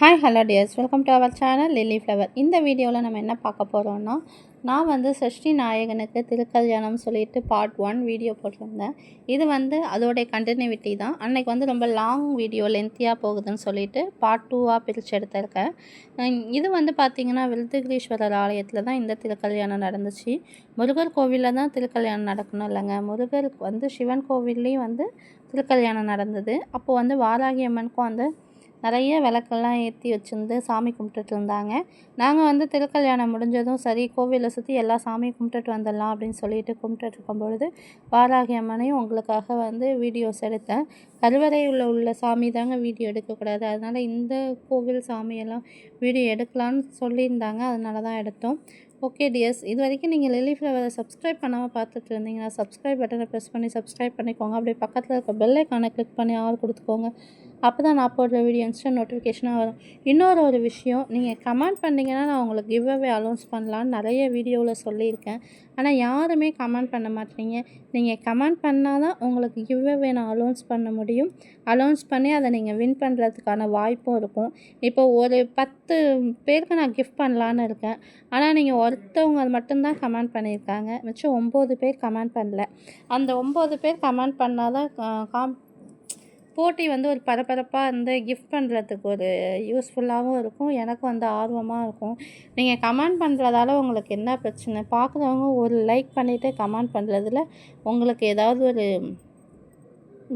Hi hello dears welcome to our channel lily flower இந்த வீடியோவில் நம்ம என்ன பார்க்க போகிறோம்னா நான் வந்து சஷ்டி நாயகனுக்கு திருக்கல்யாணம் சொல்லிட்டு பார்ட் ஒன் வீடியோ போட்டிருந்தேன். இது வந்து அதோடைய கண்டினியூட்டி தான். அன்னைக்கு வந்து ரொம்ப லாங் வீடியோ லென்த்தியாக போகுதுன்னு சொல்லிட்டு பார்ட் டூவாக பிரித்து எடுத்திருக்கேன். இது வந்து பார்த்திங்கன்னா விருதுகிரீஸ்வரர் ஆலயத்தில் தான் இந்த திருக்கல்யாணம் நடந்துச்சு. முருகர் கோவிலில் தான் திருக்கல்யாணம் நடக்கணும் இல்லைங்க. முருகருக்கு வந்து சிவன் கோவில்லையும் வந்து திருக்கல்யாணம் நடந்தது. அப்போது வந்து வாராகி அம்மனுக்கும் வந்து நிறைய விளக்கெல்லாம் ஏற்றி வச்சுருந்து சாமி கும்பிட்டுட்டு இருந்தாங்க. நாங்கள் வந்து திருக்கல்யாணம் முடிஞ்சதும் சரி கோவிலை சுற்றி எல்லா சாமியும் கும்பிட்டுட்டு வந்துடலாம் அப்படின்னு சொல்லிட்டு கும்பிட்டுட்டு இருக்கும்பொழுது வாராகி அம்மனையும் உங்களுக்காக வந்து வீடியோஸ் எடுத்தேன். கருவறையில் உள்ள சாமி தாங்க வீடியோ எடுக்கக்கூடாது. அதனால் இந்த கோவில் சாமியெல்லாம் வீடியோ எடுக்கலான்னு சொல்லியிருந்தாங்க. அதனால தான் எடுத்தோம். ஓகே டியர்ஸ் இது வரைக்கும் நீங்கள் லில்லி ஃப்ளவரை சப்ஸ்கிரைப் பண்ணாமல் பார்த்துட்டு இருந்தீங்கன்னா சப்ஸ்கிரைப் பட்டனை ப்ரெஸ் பண்ணி சப்ஸ்கிரைப் பண்ணிக்கோங்க. அப்படியே பக்கத்தில் இருக்க பெல் ஐக்கானை கிளிக் பண்ணி ஆள் கொடுத்துக்கோங்க. அப்போ தான் நான் போடுற வீடியோ இன்ஸ்டன்ட் நோட்டிஃபிகேஷனாக வரும். இன்னொரு ஒரு விஷயம் நீங்கள் கமெண்ட் பண்ணிங்கன்னா நான் உங்களுக்கு கிவ் அவே அலௌன்ஸ் பண்ணலான்னு நிறைய வீடியோவில் சொல்லியிருக்கேன். ஆனால் யாருமே கமெண்ட் பண்ண மாட்டீங்க. நீங்கள் கமெண்ட் பண்ணால் தான் உங்களுக்கு கிவ் அவே நான் அலௌன்ஸ் பண்ண முடியும். அலௌன்ஸ் பண்ணி அதை நீங்கள் வின் பண்ணுறதுக்கான வாய்ப்பும் இருக்கும். இப்போ ஒரு பத்து பேருக்கு நான் கிஃப்ட் பண்ணலான்னு இருக்கேன். ஆனால் நீங்கள் ஒருத்தவங்க மட்டும்தான் கமெண்ட் பண்ணியிருக்காங்க. மிச்சம் ஒம்பது பேர் கமெண்ட் பண்ணல. அந்த ஒம்பது பேர் கமெண்ட் பண்ணால் தான் காம் போட்டி வந்து ஒரு பரபரப்பாக இருந்து கிஃப்ட் பண்ணுறதுக்கு ஒரு யூஸ்ஃபுல்லாகவும் இருக்கும். எனக்கும் வந்து ஆர்வமாக இருக்கும். நீங்கள் கமெண்ட் பண்ணுறதால உங்களுக்கு என்ன பிரச்சனை? பார்க்குறவங்க ஒரு லைக் பண்ணிவிட்டு கமெண்ட் பண்ணுறதுல உங்களுக்கு ஏதாவது ஒரு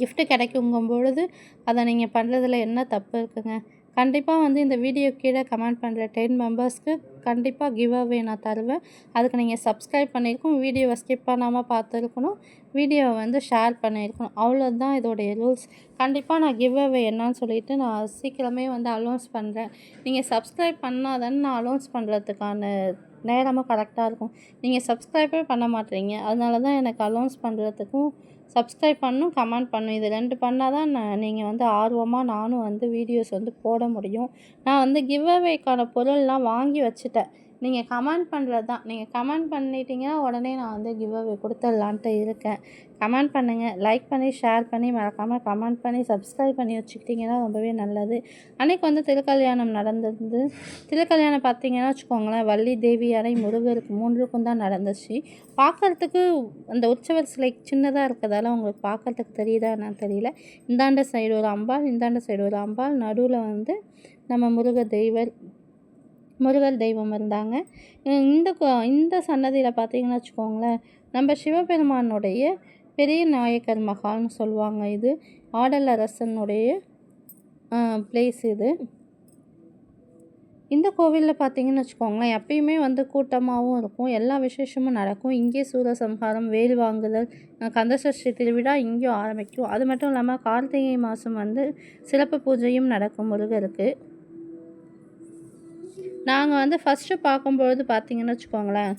கிஃப்ட்டு கிடைக்குங்கும் பொழுது அதை நீங்கள் பண்ணுறதுல என்ன தப்பு இருக்குங்க? கண்டிப்பாக வந்து இந்த வீடியோ கீழே கமெண்ட் பண்ணுற டென் மெம்பர்ஸ்க்கு கண்டிப்பாக கிவ் அவே நான் தருவேன். அதுக்கு நீங்கள் சப்ஸ்கிரைப் பண்ணியிருக்கணும் வீடியோவை ஸ்கிப் பண்ணாமல் பார்த்துருக்கணும். வீடியோவை வந்து ஷேர் பண்ணியிருக்கணும் அவ்வளோதான் இதோடைய ரூல்ஸ் கண்டிப்பாக நான் கிவ் அவே என்னன்னு சொல்லிட்டு நான் சீக்கிரமே வந்து அலௌன்ஸ் பண்ணுறேன் நீங்கள் சப்ஸ்கிரைப் பண்ணால் தானே நான் அலௌன்ஸ் பண்ணுறதுக்கான நேரமும் கரெக்டாக இருக்கும். நீங்கள் சப்ஸ்கிரைபே பண்ண மாட்டீங்க. அதனால தான் எனக்கு அலௌன்ஸ் பண்ணுறதுக்கும் சப்ஸ்கிரைப் பண்ணும் கமெண்ட் பண்ணும். இது ரெண்டு பண்ணால் தான் நான் நீங்கள் வந்து ஆர்வமாக நானும் வந்து வீடியோஸ் வந்து போட முடியும். நான் வந்து கிவ் அவேக்கான பொருள்லாம் வாங்கி வச்சுட்டேன். நீங்கள் கமெண்ட் பண்ணுறது தான் நீங்கள் கமெண்ட் பண்ணிட்டீங்கன்னா உடனே நான் வந்து கிவ் அவே கொடுத்துடலான்ட்டு இருக்கேன். கமெண்ட் பண்ணுங்கள் லைக் பண்ணி ஷேர் பண்ணி மறக்காமல் கமெண்ட் பண்ணி சப்ஸ்கிரைப் பண்ணி வச்சுக்கிட்டிங்கன்னா ரொம்பவே நல்லது. அன்றைக்கி வந்து திருக்கல்யாணம் நடந்தது. திருக்கல்யாணம் பார்த்தீங்கன்னா வச்சுக்கோங்களேன் வள்ளி தேவி அணை முருகருக்கு மூன்றுக்கும் தான் நடந்துச்சு. பார்க்கறதுக்கு அந்த உற்சவர் சிலை சின்னதாக இருக்கிறதால உங்களுக்கு பார்க்கறதுக்கு தெரியுதா என்னன்னு தெரியல. இந்தாண்ட சைடு ஒரு அம்பாள் இந்தாண்ட சைடு ஒரு அம்பாள். நடுவில் வந்து நம்ம முருக தெய்வர் முருகர் தெய்வம் இருந்தாங்க. இந்த கோ- இந்த சன்னதியில் பார்த்தீங்கன்னு வச்சுக்கோங்களேன் நம்ம சிவபெருமானுடைய பெரிய நாயக்கர் மகால்னு சொல்லுவாங்க இது. ஆடல் அரசனுடைய பிளேஸ் இது. இந்த கோவிலில் பார்த்தீங்கன்னு வச்சுக்கோங்களேன் எப்பயுமே வந்து கூட்டமாகவும் இருக்கும் எல்லா விசேஷமும் நடக்கும். இங்கே சூரசம்ஹாரம் வேல் வாங்குதல் கந்தசஷ்டி திருவிழா இங்கேயும் ஆரம்பிக்கும். அது மட்டும் இல்லாமல் கார்த்திகை மாதம் வந்து சிறப்பு பூஜையும் நடக்கும் முருகருக்கு. நாங்கள் வந்து ஃபஸ்ட்டு பார்க்கும்பொழுது பார்த்தீங்கன்னு வச்சுக்கோங்களேன்.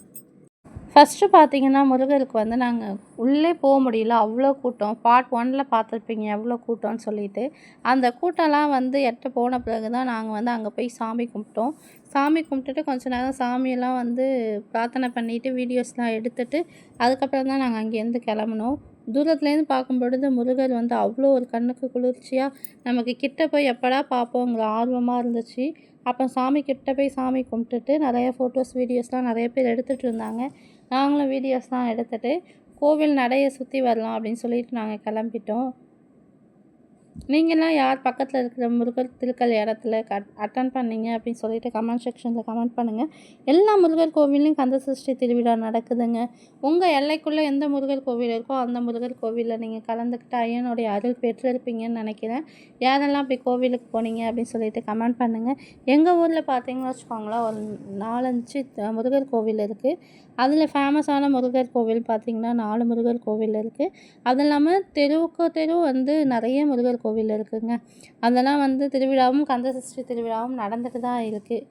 ஃபஸ்ட்டு பார்த்தீங்கன்னா முருகருக்கு வந்து நாங்கள் உள்ளே போக முடியல அவ்வளோ கூட்டம். பார்ட் ஒனில் பார்த்துருப்பீங்க எவ்வளோ கூட்டம்னு சொல்லிட்டு. அந்த கூட்டம்லாம் வந்து எட்ட போன பிறகு தான் நாங்கள் வந்து அங்கே போய் சாமி கும்பிட்டோம். சாமி கும்பிட்டுட்டு கொஞ்ச நேரம் சாமியெல்லாம் வந்து பிரார்த்தனை பண்ணிவிட்டு வீடியோஸ்லாம் எடுத்துட்டு அதுக்கப்புறம் தான் நாங்கள் அங்கேருந்து கிளம்புனோம். தூரத்துலேருந்து பார்க்கும் பொழுது முருகர் வந்து அவ்வளோ ஒரு கண்ணுக்கு குளிர்ச்சியாக நமக்கு கிட்ட போய் எப்படா பார்ப்போங்கிற ஆர்வமாக இருந்துச்சு. அப்போ சாமி கிட்ட போய் சாமி கும்பிட்டுட்டு நிறைய ஃபோட்டோஸ் வீடியோஸ்லாம் நிறைய பேர் எடுத்துகிட்டு இருந்தாங்க. நாங்களும் வீடியோஸ்லாம் எடுத்துகிட்டு கோவில் நடையை சுற்றி வரலாம் அப்படின்னு சொல்லிட்டு நாங்கள் கிளம்பிட்டோம். நீங்களாம் யார் பக்கத்தில் இருக்கிற முருகர் திருக்கல்யாணத்தில் க அட்டன் பண்ணீங்க அப்படின்னு சொல்லிட்டு கமெண்ட் செக்ஷனில் கமெண்ட் பண்ணுங்கள் எல்லா முருகர் கோவிலையும் கந்த சஷ்டி திருவிழா நடக்குதுங்க. உங்கள் எல்லைக்குள்ளே எந்த முருகர் கோவில் இருக்கோ அந்த முருகர் கோவிலில் நீங்கள் கலந்துக்கிட்டு ஐயனுடைய அருள் பெற்றிருப்பீங்கன்னு நினைக்கிறேன். யாரெல்லாம் போய் கோவிலுக்கு போனீங்க அப்படின்னு சொல்லிட்டு கமெண்ட் பண்ணுங்கள் எங்கள் ஊரில் பார்த்தீங்கன்னா வச்சுக்கோங்களேன் ஒரு நாலஞ்சு முருகர் கோவில் இருக்குது அதில் ஃபேமஸான முருகர் கோவில் பார்த்திங்கன்னா நாலு முருகர் கோவில் இருக்குது அது இல்லாமல் தெருவுக்கு தெரு வந்து நிறைய முருகர் கோவில் கோவில் இருக்குங்க. அதெல்லாம் வந்து திருவிழாவும் கந்தசஷ்டி திருவிழாவும் நடந்துட்டு தான் இருக்குது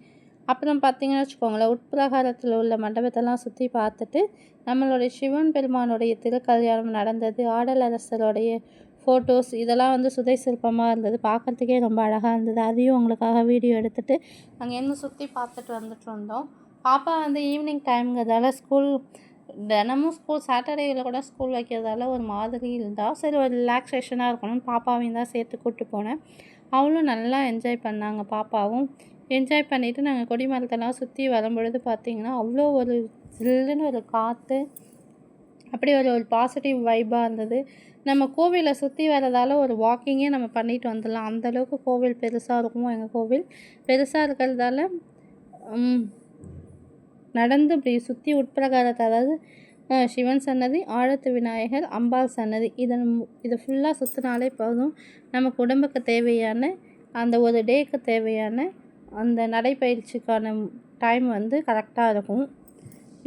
அப்புறம் பார்த்தீங்கன்னு வச்சுக்கோங்களேன் உட்பிரகாரத்தில் உள்ள மண்டபத்தெல்லாம் சுற்றி பார்த்துட்டு நம்மளுடைய சிவன் பெருமானுடைய திருக்கல்யாணம் நடந்தது ஆடலரசருடைய ஃபோட்டோஸ் இதெல்லாம் வந்து சுதை சிற்பமாக இருந்தது. பார்க்கறதுக்கே ரொம்ப அழகாக இருந்தது. அதையும் உங்களுக்காக வீடியோ எடுத்துகிட்டு அங்கேருந்து இன்னும் சுற்றி பார்த்துட்டு வந்துட்டு வந்தோம் பாப்பா வந்து ஈவினிங் டைம்ங்கிறதால ஸ்கூல் தினமும் ஸ்கூல் சாட்டர்டேயில் கூட ஸ்கூல் வைக்கிறதால ஒரு மாதிரி இருந்தால் சரி ஒரு ரிலாக்ஸேஷனாக இருக்கணும்னு பாப்பாவையும் தான் சேர்த்து கூப்பிட்டு போனேன். அவளும் நல்லா என்ஜாய் பண்ணாங்க பாப்பாவும். என்ஜாய் பண்ணிவிட்டு நாங்கள் கொடிமரத்தெல்லாம் சுற்றி வரும்பொழுது பார்த்திங்கன்னா அவ்வளோ ஒரு ஜில்லுன்னு ஒரு காற்று அப்படி ஒரு ஒரு பாசிட்டிவ் வைப்பாக இருந்தது. நம்ம கோவிலை சுற்றி வரதால் ஒரு வாக்கிங்கே நம்ம பண்ணிட்டு வந்துடலாம். அந்தளவுக்கு கோவில் பெருசாக இருக்கும் எங்கள் கோவில்? பெருசாக இருக்கிறதால நடந்து இப்படி சுற்றி உட்பிரகாரத்தை அதாவது சிவன் சன்னதி ஆழத்து விநாயகர் அம்பாள் சன்னதி இதன் இதை ஃபுல்லாக சுற்றினாலே போதும். நமக்கு உடம்புக்கு தேவையான அந்த ஒரு டேக்கு தேவையான அந்த நடைப்பயிற்சிக்கான டைம் வந்து கரெக்டாக இருக்கும்.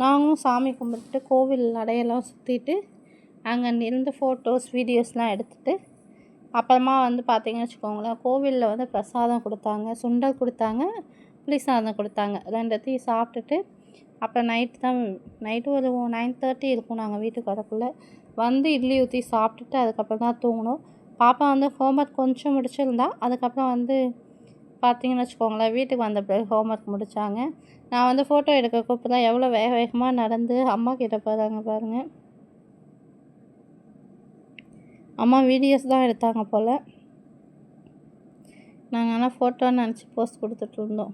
நாங்களும் சாமி கும்பிட்டுட்டு கோவில் நடையெல்லாம் சுற்றிட்டு அங்கே இருந்து ஃபோட்டோஸ் வீடியோஸ்லாம் எடுத்துட்டு அப்புறமா வந்து பார்த்தீங்கன்னு வச்சுக்கோங்களேன் கோவிலில் வந்து பிரசாதம் கொடுத்தாங்க சுண்டல் கொடுத்தாங்க புளிசாதம் கொடுத்தாங்க. ரெண்டத்தையும் சாப்பிட்டுட்டு அப்புறம் நைட்டு தான் நைட்டு ஒரு நைன் தேர்ட்டி இருக்கும் நாங்கள் வீட்டுக்கு வரக்குள்ளே. வந்து இட்லி ஊற்றி சாப்பிட்டுட்டு அதுக்கப்புறம் தான் தூங்கினோம் பாப்பா வந்து ஹோம் ஒர்க் கொஞ்சம் முடிச்சிருந்தா அதுக்கப்புறம் வந்து பார்த்தீங்கன்னு வச்சுக்கோங்களேன் வீட்டுக்கு வந்த பிறகு ஹோம் ஒர்க் முடித்தாங்க நான் வந்து ஃபோட்டோ எடுக்க கூப்பிட்டு தான் எவ்வளோ வேக வேகமாக நடந்து அம்மா கிட்டே போகிறாங்க பாருங்கள் அம்மா வீடியோஸ் தான் எடுத்தாங்க போல். நாங்கள் ஆனால் ஃபோட்டோன்னு நினச்சி போஸ்ட் கொடுத்துட்ருந்தோம்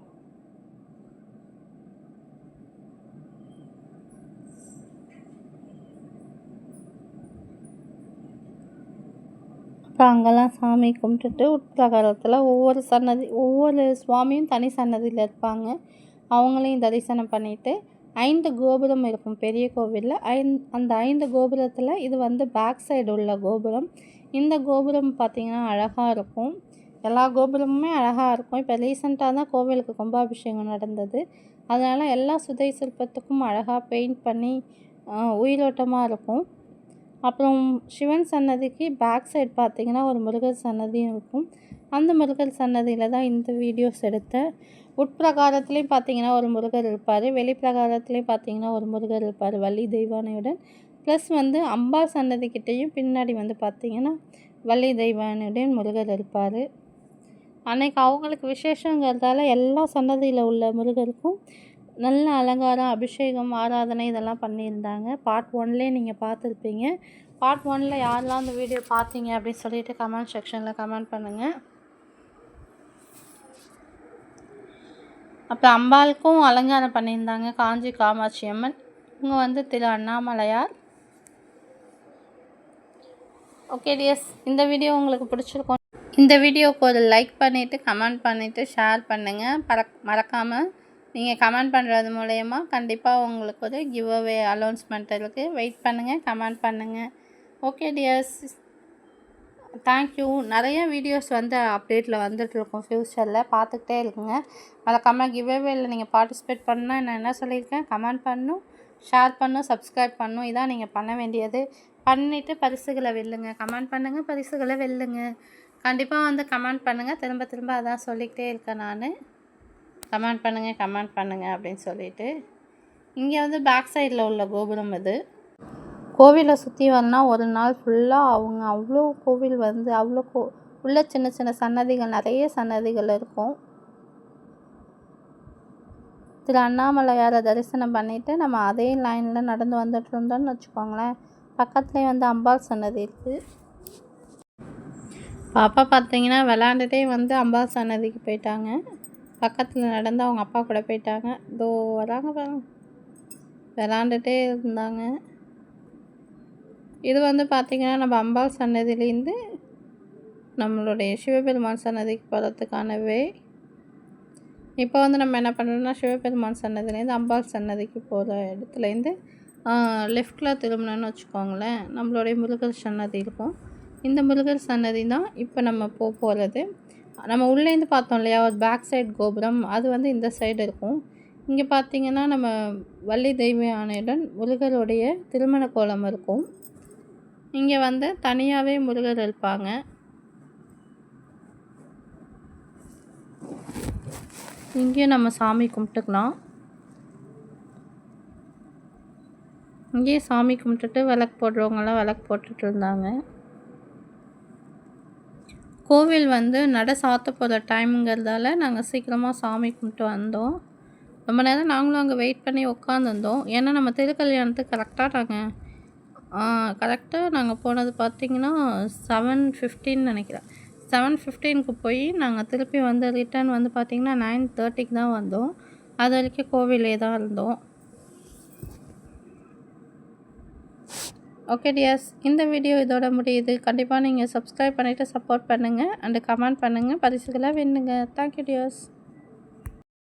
இப்போ அங்கெல்லாம் சாமி கும்பிட்டுட்டு உட்பிரகாரத்தில் ஒவ்வொரு சன்னதி ஒவ்வொரு சுவாமியும் தனி சன்னதியில் இருப்பாங்க. அவங்களையும் தரிசனம் பண்ணிவிட்டு ஐந்து கோபுரம் இருக்கும் பெரிய கோவிலில். ஐந் அந்த ஐந்து கோபுரத்தில் இது வந்து பேக் சைடு உள்ள கோபுரம். இந்த கோபுரம் பார்த்திங்கன்னா அழகாக இருக்கும். எல்லா கோபுரமுமே அழகாக இருக்கும். இப்போ ரீசெண்டாக தான் கோவிலுக்கு கும்பாபிஷேகம் நடந்தது. அதனால் எல்லா சுதை சிற்பத்துக்கும் அழகாக பெயிண்ட் பண்ணி உயிரோட்டமாக இருக்கும். அப்புறம் சிவன் சன்னதிக்கு பேக் சைடு பார்த்தீங்கன்னா ஒரு முருகர் சன்னதியும் இருக்கும். அந்த முருகர் சன்னதியில் தான் இந்த வீடியோஸ் எடுத்தேன். உட்பிரகாரத்துலேயும் பார்த்தீங்கன்னா ஒரு முருகர் இருப்பார். வெளிப்பிரகாரத்துலேயும் பார்த்தீங்கன்னா ஒரு முருகர் இருப்பார் வள்ளி தெய்வானையுடன். ப்ளஸ் வந்து அம்பா சன்னதிக்கிட்டேயும் பின்னாடி வந்து பார்த்தீங்கன்னா வள்ளி தெய்வானையுடன் முருகர் இருப்பார். அன்னைக்கு அவங்களுக்கு விசேஷங்கிறதால எல்லா சன்னதியில் உள்ள முருகருக்கும் நல்ல அலங்காரம் அபிஷேகம் ஆராதனை இதெல்லாம் பண்ணியிருந்தாங்க. பார்ட் ஒன்லேயே நீங்கள் பார்த்துருப்பீங்க. பார்ட் ஒனில் யாரெல்லாம் அந்த வீடியோ பார்த்தீங்க அப்படின்னு சொல்லிட்டு கமெண்ட் செக்ஷனில் கமெண்ட் பண்ணுங்கள் அப்புறம் அம்பாளுக்கும் அலங்காரம் பண்ணியிருந்தாங்க காஞ்சி காமாட்சி அம்மன். இவங்க வந்து திரு அண்ணாமலையார். ஓகே டியர்ஸ் இந்த வீடியோ உங்களுக்கு பிடிச்சிருக்கும் இந்த வீடியோவுக்கு ஒரு லைக் பண்ணிவிட்டு கமெண்ட் பண்ணிவிட்டு ஷேர் பண்ணுங்கள் பறக் மறக்காமல் நீங்கள் கமெண்ட் பண்ணுறது மூலயமா கண்டிப்பாக உங்களுக்கு ஒரு கிவ் அவே அலௌன்ஸ்மெண்ட் இருக்குது வெயிட் பண்ணுங்கள் கமெண்ட் பண்ணுங்கள் ஓகே டியர்ஸ் தேங்க்யூ நிறைய வீடியோஸ் வந்து அப்டேட்டில் வந்துட்டுருக்கும் ஃப்யூச்சரில் பார்த்துக்கிட்டே இருக்குங்க மறக்காமல் கிவ் அவேல நீங்கள் பார்ட்டிசிபேட் பண்ணால் நான் என்ன சொல்லியிருக்கேன்? கமெண்ட் பண்ணும் ஷேர் பண்ணும் சப்ஸ்கிரைப் பண்ணும். இதான் நீங்கள் பண்ண வேண்டியது. பண்ணிவிட்டு பரிசுகளை வெல்லுங்க. கமெண்ட் பண்ணுங்கள் பரிசுகளை வெல்லுங்க. கண்டிப்பாக வந்து கமெண்ட் பண்ணுங்கள் திரும்ப திரும்ப அதான் சொல்லிக்கிட்டே இருக்கேன் நான். கமெண்ட் பண்ணுங்கள் கமெண்ட் பண்ணுங்கள் அப்படின்னு சொல்லிட்டு. இங்கே வந்து பேக் சைடில் உள்ள கோபுரம் இது. கோவிலை சுற்றி வரனா ஒரு நாள் ஃபுல்லாக அவங்க அவ்வளோ கோவில் வந்து அவ்வளோ கோ உள்ள சின்ன சின்ன சன்னதிகள் நிறைய சன்னதிகள் இருக்கும். திரு அண்ணாமலையாரை தரிசனம் பண்ணிவிட்டு நம்ம அதே லைனில் நடந்து வந்துட்டு இருந்தோம்னு வச்சுக்கோங்களேன். பக்கத்துலேயே வந்து அம்பாள் சன்னதி இருக்குது பாப்பா பார்த்தீங்கன்னா விளாண்டுட்டே வந்து அம்பாள் சன்னதிக்கு போயிட்டாங்க. பக்கத்தில் நடந்து அவங்க அப்பா கூட போயிட்டாங்க. இதோ வராங்க பாருங்க. விளாண்டுட்டே இருந்தாங்க. இது வந்து பார்த்திங்கன்னா நம்ம அம்பாள் சன்னதியிலேருந்து நம்மளுடைய சிவபெருமான் சன்னதிக்கு போகிறதுக்கான வே. இப்போ வந்து நம்ம என்ன பண்ணுறோம்னா சிவபெருமான் சன்னதிலேருந்து அம்பாள் சன்னதிக்கு போகிற இடத்துலேருந்து லெஃப்டில் திரும்பினோன்னு வச்சுக்கோங்களேன். நம்மளுடைய முருகர் சன்னதி இருக்கும். இந்த முருகர் சன்னதி தான் இப்போ நம்ம போக போகிறது நம்ம உள்ளேருந்து பார்த்தோம் இல்லையா? ஒரு பேக் சைடு கோபுரம் அது வந்து இந்த சைடு இருக்கும். இங்கே பார்த்தீங்கன்னா நம்ம வள்ளி தெய்வயானையுடன் முருகருடைய திருமண கோலம் இருக்கும். இங்கே வந்து தனியாகவே முருகர் இருப்பாங்க. இங்கேயும் நம்ம சாமி கும்பிட்டுக்கலாம். இங்கேயே சாமி கும்பிட்டுட்டு விளக்கு போடுறவங்களாம் விளக்கு போட்டுட்டு இருந்தாங்க. கோவில் வந்து நட சாத்த போகிற டைமுங்கிறதால நாங்கள் சீக்கிரமாக சாமி கும்பிட்டு வந்தோம். ரொம்ப நேரம் நாங்களும் அங்கே வெயிட் பண்ணி உட்காந்துருந்தோம் ஏன்னா நம்ம திருக்கல்யாணத்துக்கு கரெக்டாக நாங்கள் கரெக்டாக நாங்கள் போனது பார்த்திங்கன்னா செவன் ஃபிஃப்டின்னு நினைக்கிறேன். செவன் ஃபிஃப்டீனுக்கு போய் நாங்கள் திருப்பி வந்து ரிட்டர்ன் வந்து பார்த்திங்கன்னா நைன் தேர்ட்டிக்கு தான் வந்தோம். அது வரைக்கும் கோவிலே தான் இருந்தோம். ஓகே டியர்ஸ் இந்த வீடியோ இதோட முடியுது. கண்டிப்பாக நீங்கள் சப்ஸ்கிரைப் பண்ணிவிட்டு சப்போர்ட் பண்ணுங்கள் அண்டு கமெண்ட் பண்ணுங்கள் பரிசுகளை வேணுங்க தேங்க்யூ டியர்ஸ்